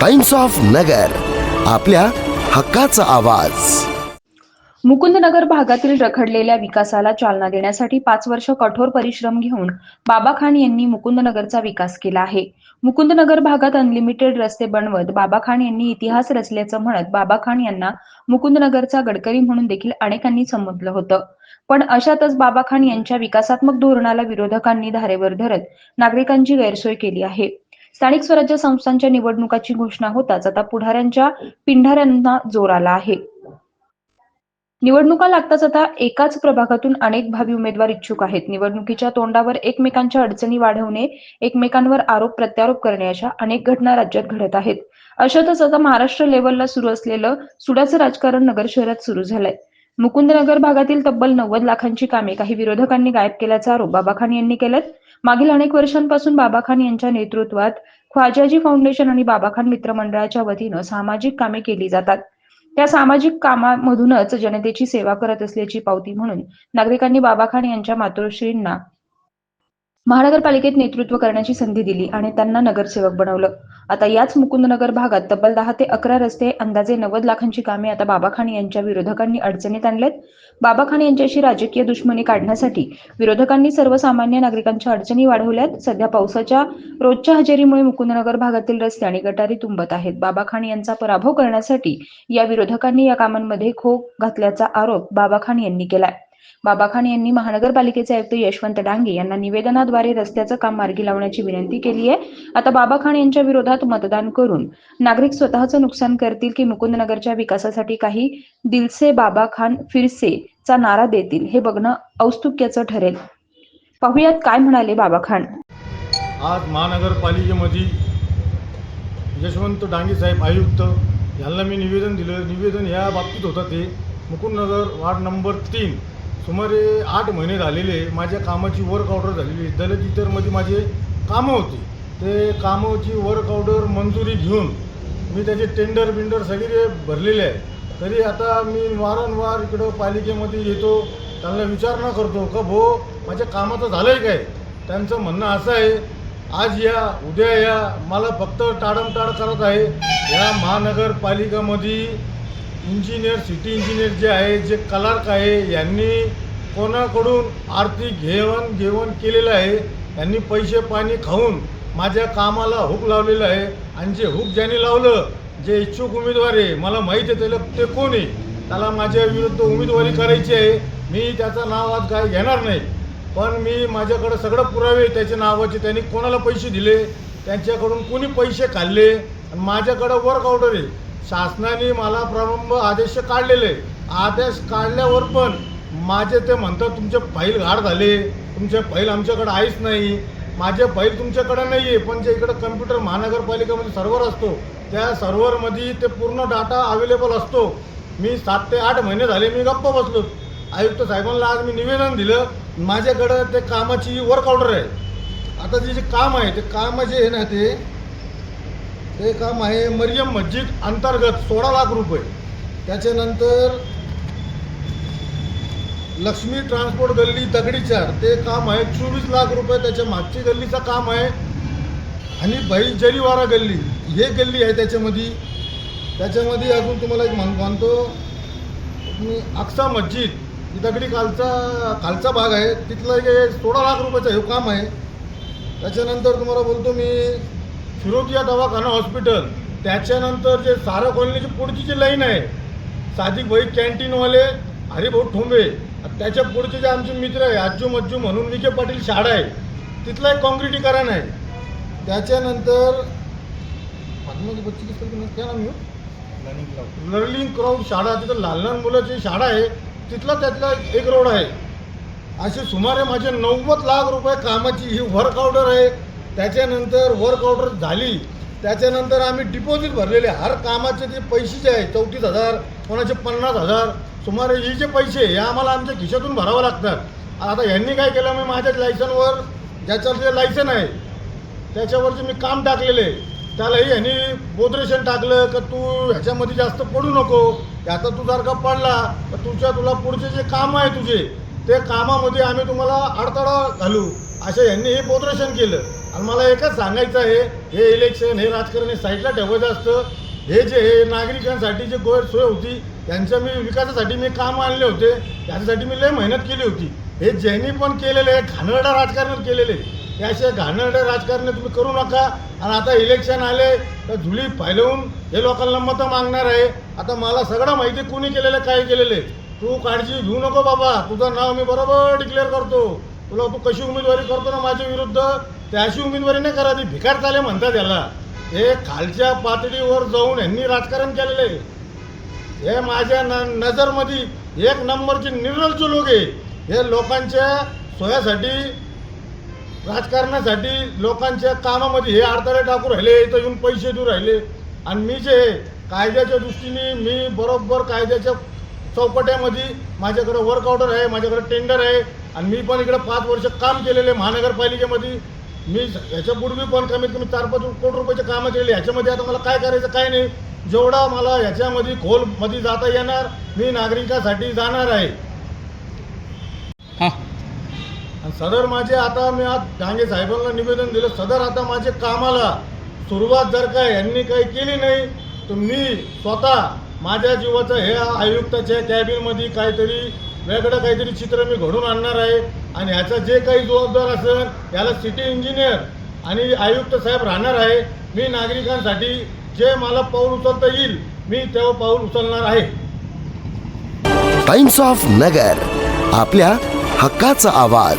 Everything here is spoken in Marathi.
टाइम्स ऑफ नगर आपल्या हक्काचा आवाज. मुकुंदनगर भागातील रखडलेल्या विकासाला चालना देण्यासाठी पाच वर्ष कठोर परिश्रम घेऊन बाबा खान यांनी मुकुंदनगरचा विकास केला आहे. मुकुंदनगर भागात अनलिमिटेड रस्ते बनवत बाबा खान यांनी इतिहास रचल्याचं म्हणत बाबा खान यांना मुकुंदनगरचा गडकरी म्हणून देखील अनेकांनी संबोधलं होतं. पण अशातच बाबा खान यांच्या विकासात्मक धोरणाला विरोधकांनी धारेवर धरत नागरिकांची गैरसोय केली आहे. स्थानिक स्वराज्य संस्थांच्या निवडणुकाची घोषणा होताच. आता पुढाऱ्यांच्या पिंढाऱ्यांना जोर आला आहे. निवडणुका लागताच आता एकाच प्रभागातून अनेक भावी उमेदवार इच्छुक आहेत. निवडणुकीच्या तोंडावर एकमेकांच्या अडचणी वाढवणे एकमेकांवर आरोप प्रत्यारोप करणे अशा अनेक घटना राज्यात घडत आहेत. अशातच आता महाराष्ट्र लेवलला सुरू असलेलं सुडाचं राजकारण नगर शहरात सुरू झालंय. मुकुंदनगर भागातील तब्बल नव्वद लाखांची कामे काही विरोधकांनी गायब केल्याचा आरोप बाबा खान यांनी केलेत. मागील अनेक वर्षांपासून बाबा खान यांच्या नेतृत्वात ख्वाजाजी फाउंडेशन आणि बाबा खान मित्र मंडळाच्या वतीनं सामाजिक कामे केली जातात. त्या सामाजिक कामामधूनच जनतेची सेवा करत असल्याची पावती म्हणून नागरिकांनी बाबा खान यांच्या मातोश्रींना महानगरपालिकेत नेतृत्व करण्याची संधी दिली आणि त्यांना नगरसेवक बनवलं. आता याच मुकुंदनगर भागात तब्बल दहा ते अकरा रस्ते अंदाजे नव्वद लाखांची कामे आता बाबा खान यांच्या विरोधकांनी अडचणीत आणलेत. बाबा खान यांच्याशी राजकीय दुश्मनी काढण्यासाठी विरोधकांनी सर्वसामान्य नागरिकांच्या अडचणी वाढवल्यात. सध्या पावसाच्या रोजच्या हजेरीमुळे मुकुंदनगर भागातील रस्ते आणि गटारी तुंबत आहेत. बाबा खान यांचा पराभव करण्यासाठी या विरोधकांनी या कामांमध्ये खो घातल्याचा आरोप बाबा खान यांनी केलाय. बाबा खान यांनी महानगरपालिकेचे आयुक्त यशवंत डांगे यांना निवेदनाद्वारे रस्त्याचं काम मार्गी लावण्याची विनंती केली आहे. आता बाबा खान यांच्या विरोधात मतदान करून नागरिक स्वतःचं नुकसान करतील की मुकुंदनगरच्या विकासासाठी काही दिलसे बाबा खान फिरसे चा नारा देतील हे बघणं औत्सुक्याचं ठरेल. पाहुयात काय म्हणाले बाबा खान? आज महानगरपालिकेमध्ये यशवंत डांगे साहेब आयुक्त यांना मी निवेदन दिलं. निवेदन ह्या बाबतीत होतं ते मुकुंदनगर वार्ड नंबर तीन सुमारे आठ महिने झालेले माझ्या कामाची वर्क ऑर्डर झालेली दलित इतरमध्ये माझे कामं होती. ते कामाची वर्क ऑर्डर मंजुरी घेऊन मी त्याचे टेंडर बिंडर सगळे भरलेले आहे. तरी आता मी वारंवार इकडं पालिकेमध्ये येतो. त्यांना विचारणा करतो का भो माझ्या कामाचं झालं आहे काय? त्यांचं म्हणणं असं आहे आज या उद्या या. मला फक्त टाळमटाळ करत आहे. या महानगरपालिकामध्ये इंजिनियर सिटी इंजिनियर जे आहे जे क्लार्क आहे यांनी कोणाकडून आर्थिक घेवण घेवण केलेलं आहे यांनी पैसे पाणी खाऊन माझ्या कामाला हुक लावलेलं आहे. आणि जे हुक ज्यांनी लावलं जे इच्छुक उमेदवार आहे मला माहीत आहे त्याला ते कोण आहे? त्याला माझ्या विरुद्ध उमेदवारी करायची आहे. मी त्याचं नाव आज काय घेणार नाही. पण मी माझ्याकडं सगळं पुरावे त्याच्या नावाचे त्यांनी कोणाला पैसे दिले? त्यांच्याकडून कोणी पैसे खाल्ले? आणि माझ्याकडं वर्क ऑर्डर आहे. शासनाने मला प्रारंभ आदेश काढलेले. आदेश काढल्यावर पण माझे ते म्हणतात तुमचे फाईल घाड झाले. तुमचे फाईल आमच्याकडे आहेच नाही. माझे फाईल तुमच्याकडे नाही आहे पण जे इकडं कम्प्युटर महानगरपालिकेमध्ये सर्व्हर असतो त्या सर्व्हरमध्ये ते पूर्ण डाटा अवेलेबल असतो. मी सात ते आठ महिने झाले मी गप्प बसलो. आयुक्त साहेबांना आज मी निवेदन दिलं माझ्याकडं ते कामाची वर्क ऑर्डर आहे. आता जे जे काम आहे ते काम जे आहे ना ते ते काम आहे मरियम मस्जिद अंतर्गत सोळा लाख रुपये. त्याच्यानंतर लक्ष्मी ट्रान्सपोर्ट गल्ली दगडी चार. ते काम आहे चोवीस लाख रुपये. त्याच्या मागची गल्लीचं काम आहे आणि भाई जरीवारा गल्ली. हे गल्ली आहे त्याच्यामध्ये. त्याच्यामध्ये अजून तुम्हाला एक म्हण मानतो मी अक्सा मस्जिद ही दगडी खालचा खालचा भाग आहे. तिथलं एक सोळा लाख रुपयाचं हे काम आहे. त्याच्यानंतर तुम्हाला बोलतो मी फिरोजिया दवाखाना हॉस्पिटल. त्याच्यानंतर जे सारा कॉलनीची पुढची जी लाईन आहे सादिक भाई कॅन्टीनवाले हरिभाऊ ठोंबे त्याच्या पुढचे जे आमचे मित्र आहे आज्जू मज्जू म्हणून विखे पाटील शाळा आहे तिथलं एक काँक्रिटीकरण आहे. त्याच्यानंतर आहे लर्निंग क्राऊड शाळा तिथं लहान लहान मुलाची शाळा आहे तिथला त्यातला एक रोड आहे. असे सुमारे माझे नव्वद लाख रुपये कामाची ही वर्क ऑर्डर आहे. त्याच्यानंतर वर्क ऑर्डर झाली. त्याच्यानंतर आम्ही डिपॉझिट भरलेले. हर कामाचे जे पैसे जे आहे चौतीस हजार कोणाचे पन्नास हजार सुमारे हे जे पैसे हे आम्हाला आमच्या खिशातून भरावं लागतात आता यांनी काय केलं मी माझ्या लायसनवर ज्याच्यावर जे लायसन आहे त्याच्यावरचे मी काम टाकलेले. त्यालाही ह्यांनी बोधरेशन टाकलं का तू ह्याच्यामध्ये जास्त पडू नको. आता तू जर का पडला तर तुझ्या तुला पुढचे जे काम आहे तुझे ते कामामध्ये आम्ही तुम्हाला अडथळा घालू. असं ह्यांनी हे बोधरेशन केलं. आणि मला एकच सांगायचं आहे हे इलेक्शन हे राजकारण हे साईडला ठेवायचं असतं. हे जे हे नागरिकांसाठी जे गोड सोय होती त्यांच्या मी विकासासाठी मी काम आणले होते. त्याच्यासाठी मी लय मेहनत केली होती. हे ज्यांनी पण केलेले आहे घाणेरडा राजकारण केलेले हे असे घाणेरडे राजकारण तुम्ही करू नका. आणि आता इलेक्शन आले तर धुळी फैलवून हे लोकांना मतं मागणार आहे. आता मला सगळं माहिती आहे कोणी केलेलं काय केलेले तू काळजी घेऊ नको बाबा. तुझं नाव मी बरोबर डिक्लेअर करतो. तुला तू कशी उमेदवारी करतो ना माझ्या विरुद्ध? ते अशी उमेदवारी नाही करा ती भिकार चाले म्हणतात याला. हे खालच्या पातळीवर जाऊन यांनी राजकारण केलेलं आहे. हे माझ्या न नजरमध्ये एक नंबरचे निर्लज लोक आहे. हे लोकांच्या सोयासाठी राजकारणासाठी लोकांच्या कामामध्ये हे अडथळे टाकू राहिले इथं येऊन पैसे देऊ राहिले. आणि मी जे कायद्याच्या दृष्टीने मी बरोबर कायद्याच्या चौपट्यामध्ये माझ्याकडे वर्क ऑर्डर आहे माझ्याकडे टेंडर आहे. आणि मी पण इकडे पाच वर्ष काम केलेले आहे महानगरपालिकेमध्ये. मी ह्याच्यापूर्वी पण कमीत कमी चार पाच कोटी रुपयाचे कामं केलेले ह्याच्यामध्ये आता मला काय करायचं काय नाही. जेवढा मला ह्याच्यामध्ये खोलमध्ये जाता येणार मी नागरिकासाठी जाणार आहे. हां. आणि सदर माझे आता मी आज डांगे साहेबांना निवेदन दिलं सदर आता माझे कामाला सुरुवात जर का यांनी काही केली नाही तर मी स्वतः माझ्या जीवाचं हे आयुक्ताच्या कॅबिनमध्ये काहीतरी वेगळं काहीतरी चित्र मी घडून आणणार आहे. आणि ह्याचा जे काही जबाबदार असेल याला सिटी इंजिनियर आणि आयुक्त साहेब राहणार आहे. मी नागरिकांसाठी जे मला पाऊल उचलता येईल मी तेव्हा पाऊल उचलणार आहे. टाइम्स ऑफ नगर आपल्या हक्काचा आवाज.